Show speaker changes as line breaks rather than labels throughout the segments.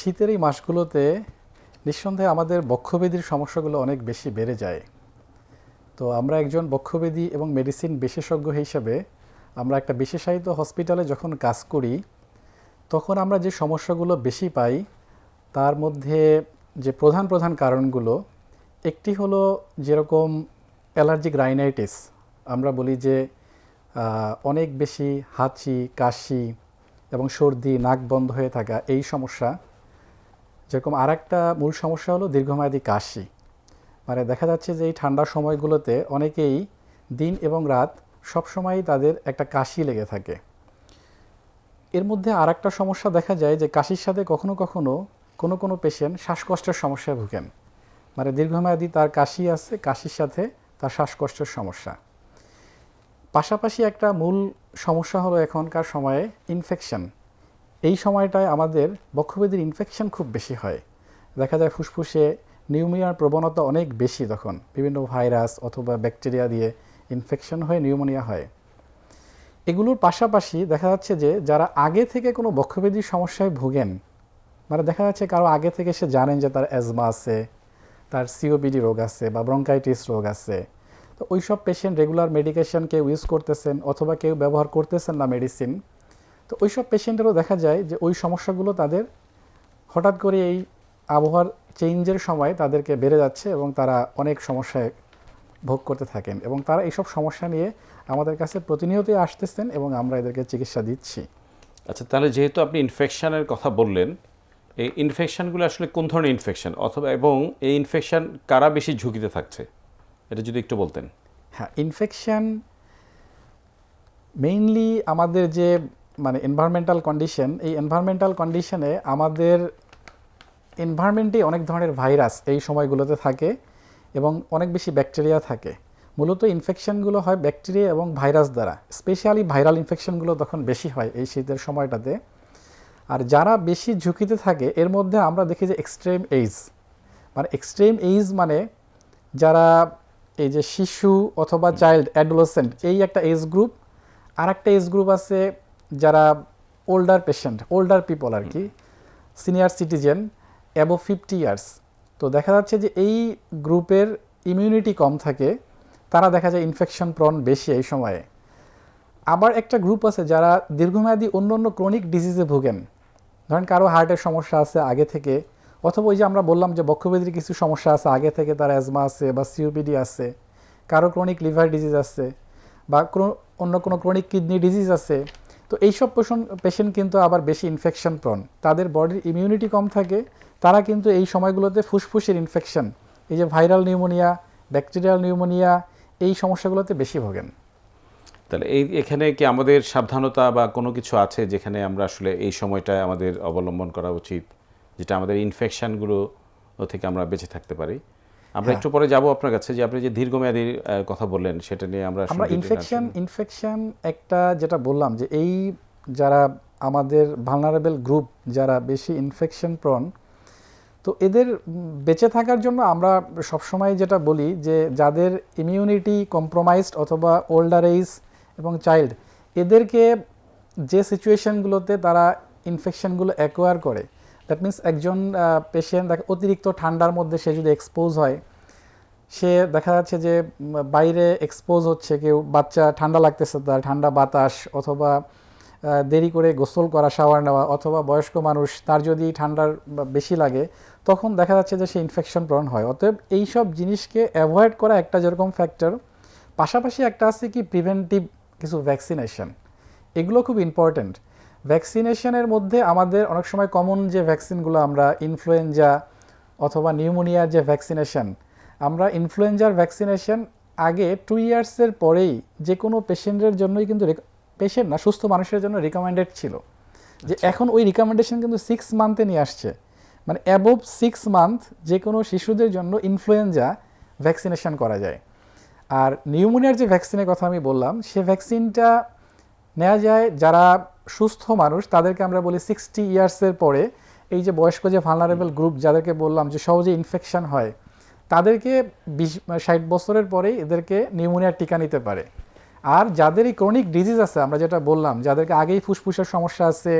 শীতের এই মাসগুলোতে নিঃসন্দেহে আমাদের বক্ষব্যাধির সমস্যাগুলো অনেক বেশি বেড়ে যায়। তো আমরা একজন বক্ষব্যাধি এবং মেডিসিন বিশেষজ্ঞ হিসেবে আমরা একটা বিশেষায়িত হসপিটালে যখন কাজ করি, তখন আমরা যে সমস্যাগুলো বেশি পাই, তার মধ্যে যে প্রধান প্রধান কারণগুলো, একটি হলো যেরকম অ্যালার্জিক রাইনাইটিস। আমরা বলি যে অনেক বেশি হাঁচি, কাশি এবং সর্দি, নাক বন্ধ হয়ে থাকা এই সমস্যা যেরকম আর একটা মূল সমস্যা হলো দীর্ঘমেয়াদী কাশি। মানে দেখা যাচ্ছে যে এই ঠান্ডার সময়গুলোতে অনেকেই দিন এবং রাত সবসময়ই তাদের একটা কাশি লেগে থাকে। এর মধ্যে আর একটা সমস্যা দেখা যায় যে কাশির সাথে কখনো কখনো কোনো কোনো পেশেন্ট শ্বাসকষ্টের সমস্যায় ভুগেন। মানে দীর্ঘমেয়াদী তার কাশি আছে, কাশির সাথে তার শ্বাসকষ্টের সমস্যা। পাশাপাশি একটা মূল সমস্যা হলো এখনকার সময়ে ইনফেকশন এই সময়টায় আমাদের বক্ষব্যাধির ইনফেকশন খুব বেশি হয়। দেখা যায় ফুসফুসে নিউমোনিয়ার প্রবণতা অনেক বেশি তখন। বিভিন্ন ভাইরাস অথবা ব্যাকটেরিয়া দিয়ে ইনফেকশন হয়ে নিউমোনিয়া হয়। এগুলোর পাশাপাশি দেখা যাচ্ছে যে যারা আগে থেকে কোনো বক্ষব্যাধির সমস্যায় ভোগেন মানে দেখা যাচ্ছে কারও আগে থেকে সে জানেন যে তার অ্যাজমা আছে, তার সিওপিডি রোগ আছে বা ব্রঙ্কাইটিস রোগ আছে, তো ওই সব পেশেন্ট রেগুলার মেডিকেশন কেউ ইউজ করতেছেন অথবা কেউ ব্যবহার করতেছেন না মেডিসিন তো ওই সব পেশেন্টেরও দেখা যায় যে ওই সমস্যাগুলো তাদের হঠাৎ করে এই আবহাওয়ার চেঞ্জের সময় তাদেরকে বেড়ে যাচ্ছে এবং তারা অনেক সমস্যায় ভোগ করতে থাকেন এবং তারা এইসব সমস্যা নিয়ে আমাদের কাছে প্রতিনিয়তই আসতেছেন এবং আমরা এদেরকে চিকিৎসা দিচ্ছি।
আচ্ছা তাহলে যেহেতু আপনি ইনফেকশনের কথা বললেন এই ইনফেকশনগুলো আসলে কোন ধরনের ইনফেকশন অথবা এবং এই ইনফেকশন কারা বেশি ঝুঁকিতে থাকছে? এটা যদি একটু বলতেন।
হ্যাঁ ইনফেকশন মেইনলি আমাদের যে মানে এনভায়রনমেন্টাল কন্ডিশন এই এনভায়রনমেন্টাল কন্ডিশনে আমাদের এনভায়রনমেন্টে অনেক ধরনের ভাইরাস এই সময়গুলোতে থাকে এবং অনেক বেশি ব্যাকটেরিয়া থাকে। মূলত ইনফেকশনগুলো হয় ব্যাকটেরিয়া এবং ভাইরাস দ্বারা। স্পেশালি ভাইরাল ইনফেকশনগুলো তখন বেশি হয় এই শীতের সময়টাতে। আর যারা বেশি ঝুঁকিতে থাকে এর মধ্যে আমরা দেখি যে এক্সট্রিম এইজ মানে এক্সট্রিম এইজ মানে যারা এই যে শিশু অথবা চাইল্ড অ্যাডোলেসেন্ট এই একটা এজ গ্রুপ আর একটা এজ গ্রুপ আছে যারা ওল্ডার পেশেন্ট ওল্ডার পিপল আর কি senior citizen above fifty years তো দেখা যাচ্ছে যে এই গ্রুপের ইমিউনিটি কম থাকে, তারা দেখা যায় ইনফেকশন প্রন বেশি এই সময়ে। আবার একটা গ্রুপ আছে যারা দীর্ঘমেয়াদী অন্য অন্য ক্রনিক ডিজিজে ভোগেন। ধরেন কারও হার্টের সমস্যা আছে আগে থেকে, অথবা ওই যে আমরা বললাম যে বক্ষব্যাধির কিছু সমস্যা আছে, আগে থেকে তার অ্যাজমা আছে বা সিওপিডি আছে, কারও ক্রনিক লিভার ডিজিজ আছে, বা কোনো- অন্য কোনো ক্রনিক কিডনি ডিজিজ আছে তো এইসব পেশেন্ট কিন্তু আবার বেশি ইনফেকশন প্রন তাদের বডির ইমিউনিটি কম থাকে, তারা কিন্তু এই সময়গুলোতে ফুসফুসের ইনফেকশন এই যে ভাইরাল নিউমোনিয়া ব্যাকটেরিয়াল নিউমোনিয়া এই সমস্যাগুলোতে বেশি ভোগেন।
তাহলে এই, এখানে কি আমাদের সাবধানতা বা কোনো কিছু আছে যেখানে আমরা আসলে এই সময়টায় আমাদের অবলম্বন করা উচিত, যেটা আমাদের ইনফেকশনগুলো থেকে আমরা বেঁচে থাকতে পারি? আমরা
হ্যাঁ।
একটু পরে যাব আপনার কাছে যে আপনি যে দীর্ঘমেয়াদী কথা বললেন সেটা নিয়ে আমরা
আমরা ইনফেকশন ইনফেকশন একটা যেটা বললাম যে এই যারা আমাদের ভালনারেবল গ্রুপ যারা বেশি ইনফেকশন প্রন তো এদের বেঁচে থাকার জন্য আমরা সবসময় যেটা বলি যে যাদের ইমিউনিটি কম্প্রোমাইজড অথবা ওল্ডার এজ এবং চাইল্ড এদেরকে যে সিচুয়েশনগুলোতে তারা ইনফেকশনগুলো অ্যাকোয়ার করে দ্যাট মিন্স একজন পেশেন্ট অতিরিক্ত ঠান্ডার মধ্যে সে যদি এক্সপোজ হয়, সে দেখা যাচ্ছে যে বাইরে এক্সপোজ হচ্ছে, কেউ বাচ্চা ঠান্ডা লাগতেছে তার, ঠান্ডা বাতাস অথবা দেরি করে গোসল করা শাওয়ার নেওয়া অথবা বয়স্ক মানুষ তার যদি ঠান্ডার বেশি লাগে, তখন দেখা যাচ্ছে যে সে ইনফেকশন প্রবণ হয়। অতএব এইসব জিনিসকে অ্যাভয়েড করা একটা যেরকম ফ্যাক্টর পাশাপাশি একটা আছে কি প্রিভেন্টিভ কিছু ভ্যাকসিনেশন এগুলো খুব ইম্পর্ট্যান্ট ভ্যাকসিনেশনের মধ্যে আমাদের অনেক সময় কমন যে ভ্যাকসিনগুলো আমরা ইনফ্লুয়েঞ্জা অথবা নিউমোনিয়ার যে ভ্যাকসিনেশন আমরা ইনফ্লুয়েঞ্জার ভ্যাকসিনেশন আগে টু ইয়ার্সের পরেই যে কোনো পেশেন্টের জন্যই কিন্তু পেশেন্ট না সুস্থ মানুষের জন্য রিকমেন্ডেড ছিল। যে এখন ওই রিকমেন্ডেশন কিন্তু সিক্স মান্থে নিয়ে আসছে। মানে অ্যাবভ সিক্স মান্থ যে কোনো শিশুদের জন্য ইনফ্লুয়েঞ্জা ভ্যাকসিনেশন করা যায়। আর নিউমোনিয়ার যে ভ্যাকসিনের কথা আমি বললাম সে ভ্যাকসিনটা নেওয়া যায় যারা সুস্থ মানুষ তাদেরকে আমরা বলি সিক্সটি ইয়ার্সের পরে এই যে বয়স্ক যে ভালনারেবল গ্রুপ যাদেরকে বললাম যে সহজে ইনফেকশন হয় তাদেরকে বিশ ষাট বছরের পরেই এদেরকে নিউমোনিয়ার টিকা নিতে পারে। আর যাদের এই ক্রনিক ডিজিজ আছে আমরা যেটা বললাম যাদেরকে আগেই ফুসফুসের সমস্যা আছে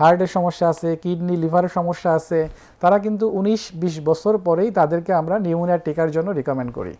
হার্টের সমস্যা আছে কিডনি লিভারের সমস্যা আছে তারা কিন্তু উনিশ বিশ বছর পরেই তাদেরকে আমরা নিউমোনিয়া টিকার জন্য রিকমেন্ড করি।